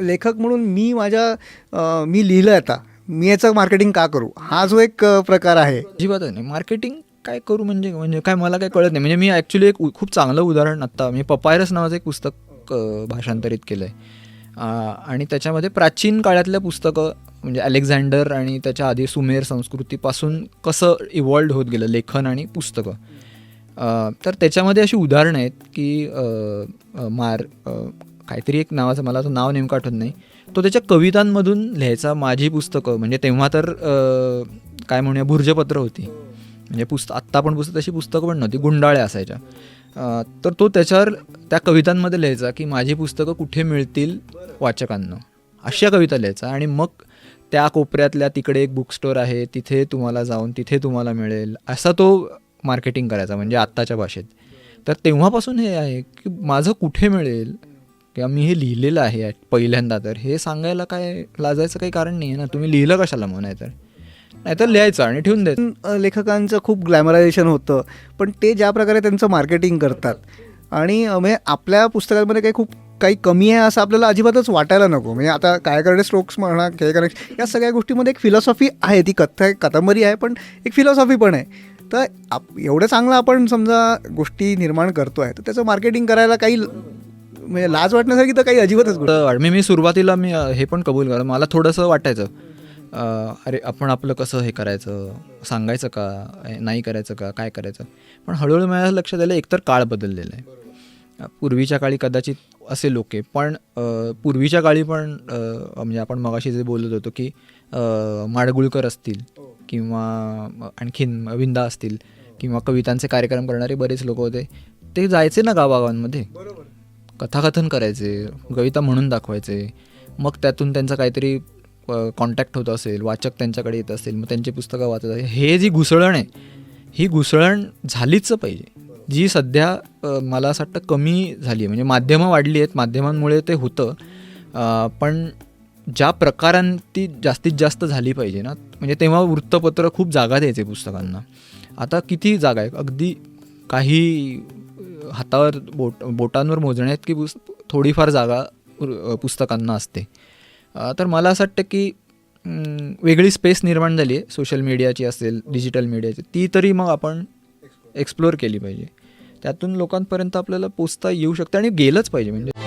लेखक म्हणून मी माझ्या मी लिहिलं आता. मी याचं मार्केटिंग का करू? हा जो एक प्रकार आहे. अजिबात नाही. मार्केटिंग काय करू म्हणजे म्हणजे काय मला काय कळत नाही. म्हणजे मी ॲक्च्युली एक खूप चांगलं उदाहरण आत्ता मी पपायरस नावाचं एक पुस्तक भाषांतरित केलं आहे आणि त्याच्यामध्ये प्राचीन काळातल्या पुस्तकं म्हणजे अलेक्झांडर आणि त्याच्या आधी सुमेर संस्कृतीपासून कसं इव्हॉल्ड होत गेलं लेखन आणि पुस्तकं. तर त्याच्यामध्ये अशी उदाहरणं आहेत की मार काहीतरी एक नावाचं मला तो नाव नेमकं आठवत नाही. तो त्याच्या कवितांमधून लिहायचा माझी पुस्तकं म्हणजे तेव्हा तर काय म्हणूया भुर्जपत्र होती. म्हणजे पुस्तक आत्ता पण पुस्तक तशी पुस्तकं पण नव्हती गुंडाळ्या असायच्या. तर तो त्याच्यावर त्या कवितांमध्ये लिहायचा की माझी पुस्तकं कुठे मिळतील वाचकांना. अशा कविता लिहायचा आणि मग त्या कोपऱ्यातल्या तिकडे एक बुक स्टोअर आहे तिथे तुम्हाला जाऊन तिथे तुम्हाला मिळेल असा तो मार्केटिंग करायचा म्हणजे आत्ताच्या भाषेत. तर तेव्हापासून हे आहे की माझं कुठे मिळेल किंवा मी हे लिहिलेलं आहे पहिल्यांदा तर हे सांगायला काय लाजायचं काही कारण नाही आहे ना. तुम्ही लिहिलं कशाला मग नाहीतर? नाहीतर लिहायचं आणि ठेवून द्यायचं. लेखकांचं खूप ग्लॅमरायझेशन होतं पण ते ज्या प्रकारे त्यांचं मार्केटिंग करतात आणि म्हणजे आपल्या पुस्तकांमध्ये काही खूप काही कमी आहे असं आपल्याला अजिबातच वाटायला नको. म्हणजे आता काय करणे स्ट्रोक्स म्हणा हे करणे या सगळ्या गोष्टीमध्ये एक फिलॉसॉफी आहे. ती कथा कादंबरी आहे पण एक फिलॉसॉफी पण आहे. तर आप एवढं चांगलं आपण समजा गोष्टी निर्माण करतो आहे तर त्याचं मार्केटिंग करायला काही म्हणजे लाज वाटण्यासारखी तर काही अजिबातच गोष्ट तर मी मी सुरुवातीला मी अ, हे पण कबूल करा मला थोडंसं वाटायचं अ, अरे आपण आपलं कसं हे करायचं? सांगायचं का? नाही करायचं का? काय करायचं? पण हळूहळू माझ्या लक्षात आलं एकतर काळ बदललेला आहे. पूर्वीच्या काळी कदाचित असे लोक आहे पण अ, पूर्वीच्या काळी पण अ, म्हणजे आपण मगाशी जे बोलत होतो की अ, माडगुळकर असतील किंवा आणखीन विंदा असतील किंवा कवितांचे कार्यक्रम करणारे बरेच लोक होते ते जायचे ना गावागावांमध्ये. कथाकथन करायचे कविता म्हणून दाखवायचे. मग त्यातून त्यांचा काहीतरी कॉन्टॅक्ट होत असेल वाचक त्यांच्याकडे येत असेल मग त्यांची पुस्तकं वाचत असेल. हे जी घुसळण आहे ही घुसळण झालीच पाहिजे. जी सध्या मला असं वाटतं कमी झाली आहे. म्हणजे माध्यमं वाढली आहेत माध्यमांमुळे ते होतं. पण ज्या प्रकारांती जास्तीत जास्त झाली पाहिजे ना म्हणजे तेव्हा वृत्तपत्र खूप जागा द्यायचे पुस्तकांना. आता किती जागा आहे अगदी काही हातावर बोट बोटांवर मोजण्यात की पुस थोडीफार जागा पुस्तकांना असते. तर मला असं वाटतं की वेगळी स्पेस निर्माण झाली आहे. सोशल मीडियाची असेल डिजिटल मीडियाची ती तरी मग आपण एक्सप्लोअर केली पाहिजे. त्यातून लोकांपर्यंत आपल्याला पोचता येऊ शकते आणि गेलंच पाहिजे. म्हणजे